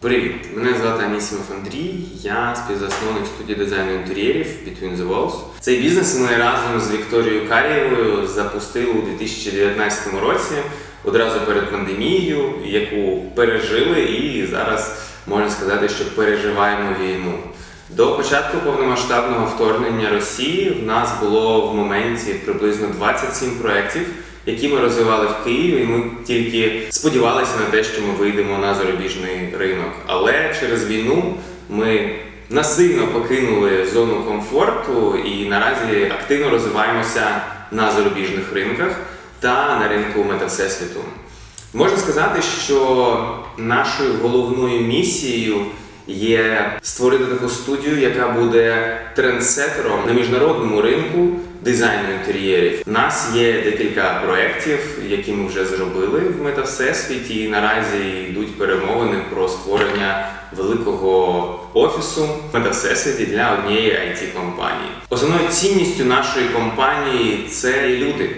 Привіт! Мене звати Анісімов Андрій, я співзасновник студії дизайну інтер'єрів Between the Walls. Цей бізнес ми разом з Вікторією Карієвою запустили у 2019 році, одразу перед пандемією, яку пережили і зараз можна сказати, що переживаємо війну. До початку повномасштабного вторгнення Росії в нас було в моменті приблизно 27 проєктів, які ми розвивали в Києві. І ми тільки сподівалися на те, що ми вийдемо на зарубіжний ринок. Але через війну ми насильно покинули зону комфорту і наразі активно розвиваємося на зарубіжних ринках та на ринку метавсесвіту. Можна сказати, що нашою головною місією є створити таку студію, яка буде трендсетером на міжнародному ринку дизайну інтер'єрів. У нас є декілька проєктів, які ми вже зробили в метавсесвіті, і наразі йдуть перемовини про створення великого офісу в метавсесвіті для однієї it компанії. Основною цінністю нашої компанії це люди.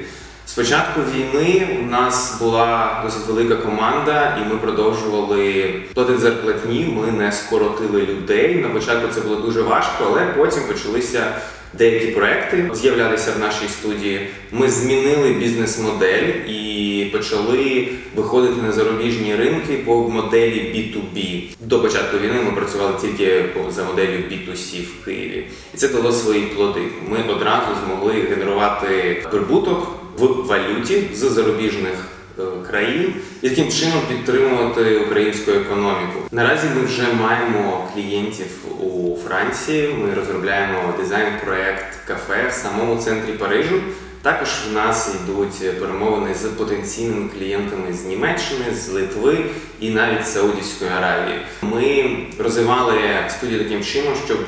З початку війни у нас була досить велика команда, і ми продовжували платити зарплатні. Ми не скоротили людей. На початку це було дуже важко, але потім почалися деякі проекти, з'являлися в нашій студії. Ми змінили бізнес-модель і почали виходити на зарубіжні ринки по моделі B2B. До початку війни ми працювали тільки за моделлю B2C в Києві, і це дало свої плоди. Ми одразу змогли генерувати прибуток в валюті з зарубіжних е, країн і таким чином підтримувати українську економіку. Наразі ми вже маємо клієнтів у Франції. Ми розробляємо дизайн-проект кафе в самому центрі Парижу. Також в нас йдуть перемовини з потенційними клієнтами з Німеччини, з Литви і навіть Саудівської Аравії. Ми розвивали студію таким чином, щоб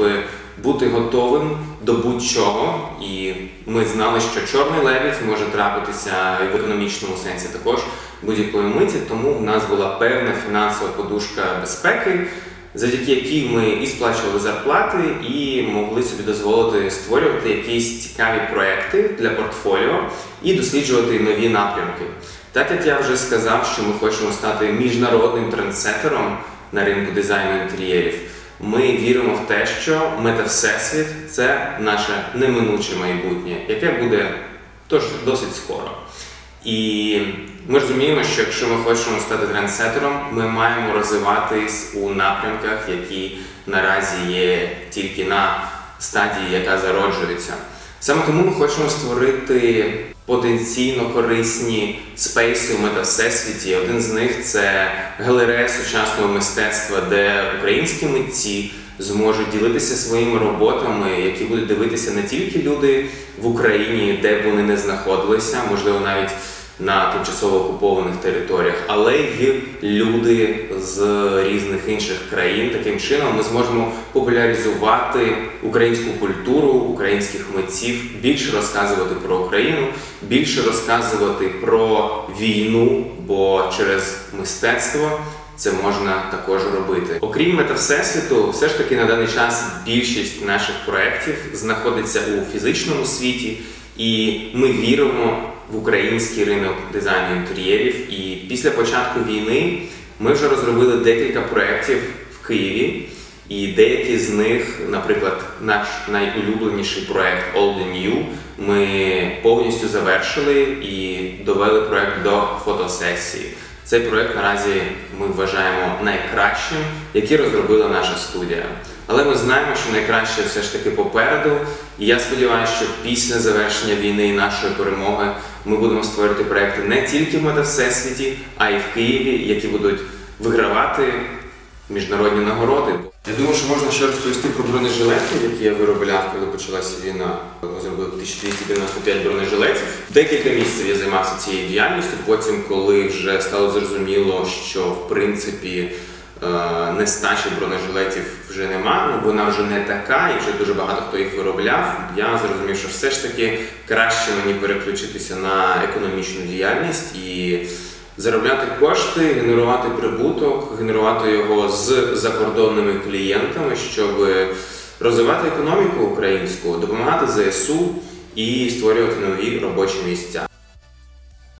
бути готовим до будь-чого, і ми знали, що чорний лебідь може трапитися в економічному сенсі також будь-якої миті. Тому в нас була певна фінансова подушка безпеки, завдяки якій ми і сплачували зарплати, і могли собі дозволити створювати якісь цікаві проекти для портфоліо і досліджувати нові напрямки. Так як я вже сказав, що ми хочемо стати міжнародним трендсетером на ринку дизайну інтер'єрів. Ми віримо в те, що метавсесвіт це наше неминуче майбутнє, яке буде тож досить скоро. І ми розуміємо, що якщо ми хочемо стати трендсетером, ми маємо розвиватись у напрямках, які наразі є тільки на стадії, яка зароджується. Саме тому ми хочемо створити потенційно корисні спейси у метавсесвіті. Один з них це галерея сучасного мистецтва, де українські митці зможуть ділитися своїми роботами, які будуть дивитися не тільки люди в Україні, де б вони не знаходилися, можливо, навіть на тимчасово окупованих територіях, але й люди з різних інших країн. Таким чином ми зможемо популяризувати українську культуру, українських митців, більше розказувати про Україну, більше розказувати про війну, бо через мистецтво. Це можна також робити. Окрім метавсесвіту, все ж таки на даний час більшість наших проєктів знаходиться у фізичному світі, і ми віримо в український ринок дизайну інтер'єрів. І після початку війни ми вже розробили декілька проєктів в Києві. І деякі з них, наприклад, наш найулюбленіший проект All the New, ми повністю завершили і довели проект до фотосесії. Цей проект наразі ми вважаємо найкращим, який розробила наша студія. Але ми знаємо, що найкраще все ж таки попереду. І я сподіваюся, що після завершення війни і нашої перемоги ми будемо створити проекти не тільки в метавсесвіті, а й в Києві, які будуть вигравати міжнародні нагороди. Я думаю, що можна ще розповісти про бронежилети, які я виробляв, коли почалася війна. Ми зробили 1295 бронежилетів. Декілька місяців я займався цією діяльністю. Потім, коли вже стало зрозуміло, що в принципі е, нестачі бронежилетів вже нема, ну вона вже не така, і вже дуже багато хто їх виробляв. Я зрозумів, що все ж таки краще мені переключитися на економічну діяльність і заробляти кошти, генерувати прибуток, генерувати його з закордонними клієнтами, щоб розвивати економіку українську, допомагати ЗСУ і створювати нові робочі місця.